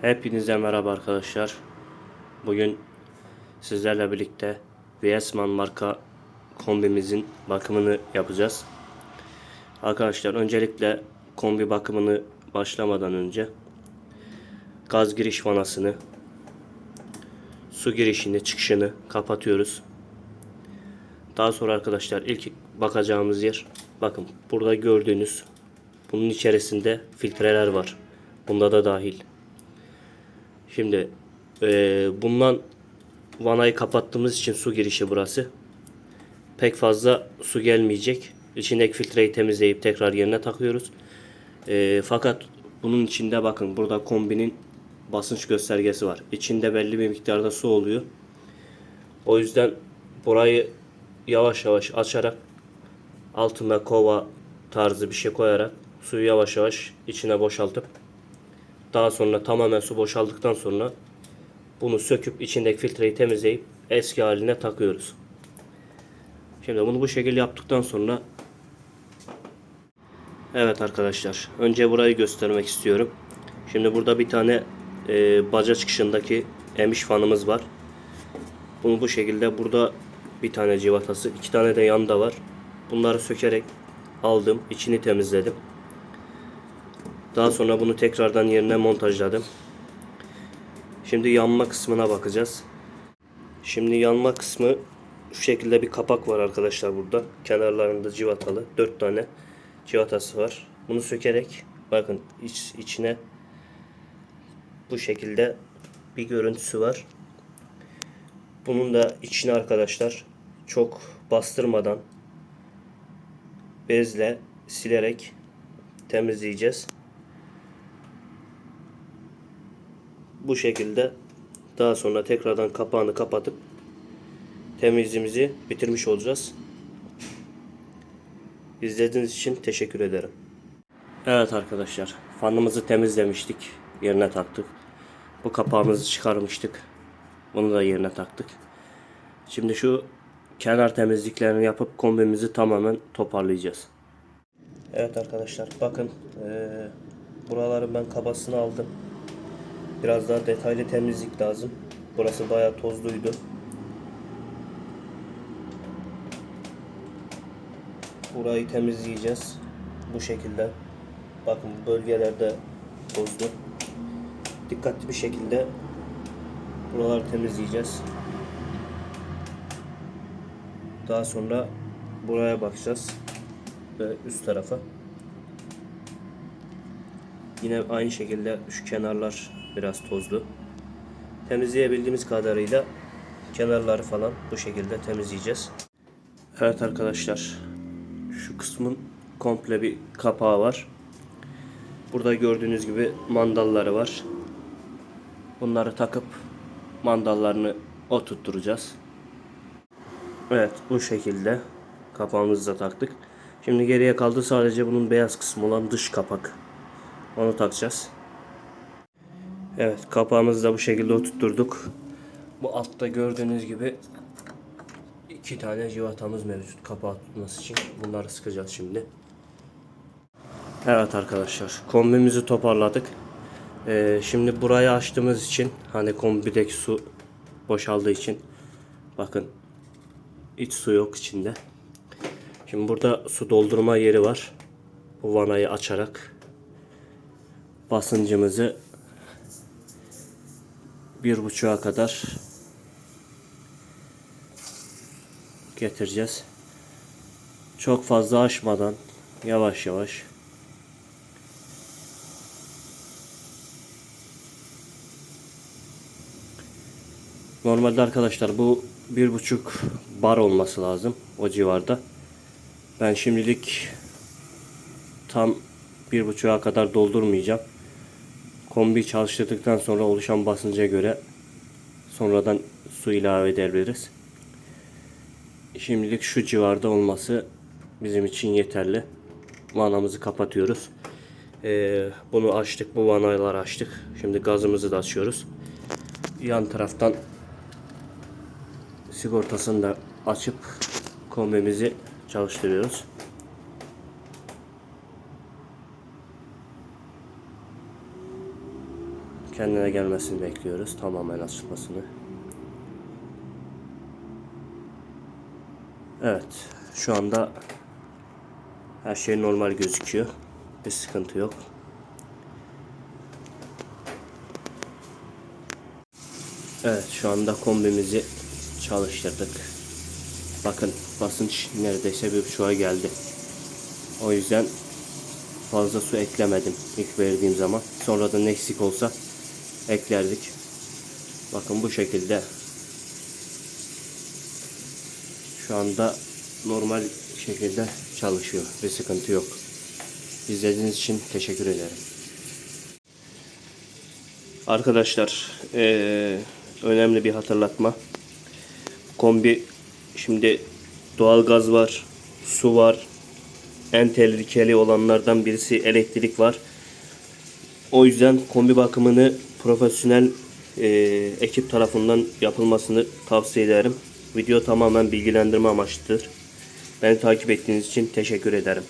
Hepinize merhaba arkadaşlar. Bugün sizlerle birlikte Viesman marka kombimizin bakımını yapacağız. Arkadaşlar öncelikle kombi bakımını başlamadan önce gaz giriş vanasını, su girişini, çıkışını kapatıyoruz. Daha sonra arkadaşlar ilk bakacağımız yer bakın burada gördüğünüz bunun içerisinde filtreler var. Bunda da dahil. Şimdi eee, bundan vanayı kapattığımız için su girişi burası. Pek fazla su gelmeyecek. İçindeki filtreyi temizleyip tekrar yerine takıyoruz. Eee, fakat bunun içinde bakın burada kombinin basınç göstergesi var. İçinde belli bir miktarda su oluyor. O yüzden burayı yavaş yavaş açarak altına kova tarzı bir şey koyarak suyu yavaş yavaş içine boşaltıp daha sonra tamamen su boşaldıktan sonra bunu söküp içindeki filtreyi temizleyip eski haline takıyoruz. Şimdi bunu bu şekilde yaptıktan sonra Evet arkadaşlar önce burayı göstermek istiyorum. Şimdi burada bir tane e, baca çıkışındaki emiş fanımız var. Bunu bu şekilde burada bir tane civatası, iki tane de yanında var. Bunları sökerek aldım, içini temizledim. Daha sonra bunu tekrardan yerine montajladım. Şimdi yanma kısmına bakacağız. Şimdi yanma kısmı şu şekilde bir kapak var arkadaşlar burada. Kenarlarında civatalı 4 tane civatası var. Bunu sökerek bakın iç, içine bu şekilde bir görüntüsü var. Bunun da içine arkadaşlar çok bastırmadan bezle silerek temizleyeceğiz. Bu şekilde daha sonra tekrardan kapağını kapatıp temizliğimizi bitirmiş olacağız. İzlediğiniz için teşekkür ederim. Evet arkadaşlar fanımızı temizlemiştik. Yerine taktık. Bu kapağımızı çıkarmıştık. Bunu da yerine taktık. Şimdi şu kenar temizliklerini yapıp kombimizi tamamen toparlayacağız. Evet arkadaşlar bakın eee buraları ben kabasını aldım. Biraz daha detaylı temizlik lazım. Burası bayağı tozluydu. Burayı temizleyeceğiz. Bu şekilde. Bakın bölgelerde tozlu. Dikkatli bir şekilde buraları temizleyeceğiz. Daha sonra buraya bakacağız. Ve üst tarafa. Yine aynı şekilde şu kenarlar biraz tozlu. Temizleyebildiğimiz kadarıyla kenarları falan bu şekilde temizleyeceğiz. Evet arkadaşlar. Şu kısmın komple bir kapağı var. Burada gördüğünüz gibi mandalları var. Bunları takıp mandallarını oturtturacağız. Evet bu şekilde kapağımızı da taktık. Şimdi geriye kaldı sadece bunun beyaz kısmı olan dış kapak. Onu takacağız. Evet kapağımızı da bu şekilde oturtturduk. Bu altta gördüğünüz gibi iki tane civatamız mevcut kapağı tutması için. Bunları sıkacağız şimdi. Evet arkadaşlar kombimizi toparladık. Ee, şimdi burayı açtığımız için hani kombideki su boşaldığı için bakın hiç su yok içinde. Şimdi burada su doldurma yeri var. Bu vanayı açarak basıncımızı bir buçuğa kadar getireceğiz. Çok fazla aşmadan yavaş yavaş Normalde arkadaşlar bu bir buçuk bar olması lazım o civarda. Ben şimdilik tam bir buçuğa kadar doldurmayacağım. Kombi çalıştırdıktan sonra oluşan basınca göre sonradan su ilave edebiliriz. Şimdilik şu civarda olması bizim için yeterli. Vanamızı kapatıyoruz. Ee, bunu açtık. Bu vanaları açtık. Şimdi gazımızı da açıyoruz. Yan taraftan sigortasını da açıp kombimizi çalıştırıyoruz. Kendine gelmesini bekliyoruz. Tamamen açılmasını. Evet. Şu anda her şey normal gözüküyor. Bir sıkıntı yok. Evet şu anda kombimizi çalıştırdık. Bakın basınç neredeyse bir buçuğa geldi. O yüzden fazla su eklemedim ilk verdiğim zaman. Sonradan eksik olsa eklerdik. Bakın bu şekilde şu anda normal şekilde çalışıyor. Bir sıkıntı yok. İzlediğiniz için teşekkür ederim. Arkadaşlar eee, önemli bir hatırlatma. Kombi şimdi doğalgaz var, su var. En tehlikeli olanlardan birisi elektrik var. O yüzden kombi bakımını profesyonel eee, ekip tarafından yapılmasını tavsiye ederim. Video tamamen bilgilendirme amaçlıdır. Beni takip ettiğiniz için teşekkür ederim.